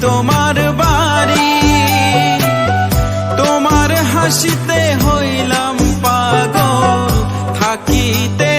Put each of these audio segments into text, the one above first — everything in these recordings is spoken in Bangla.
তোমার বাড়ি। তোমার হাসিতে হইলাম পাগল থাকিতে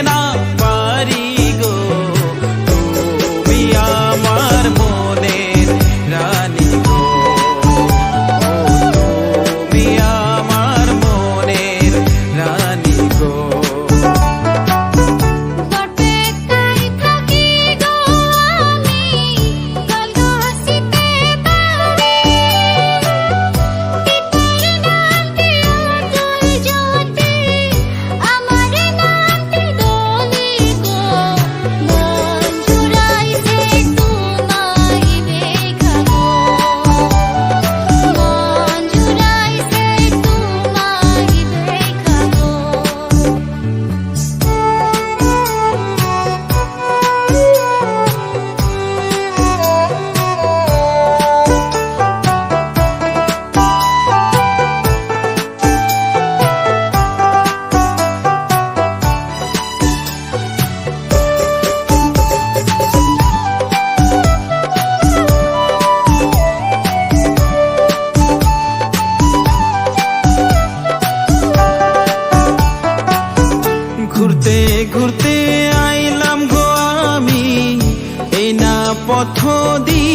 পথ দিয়া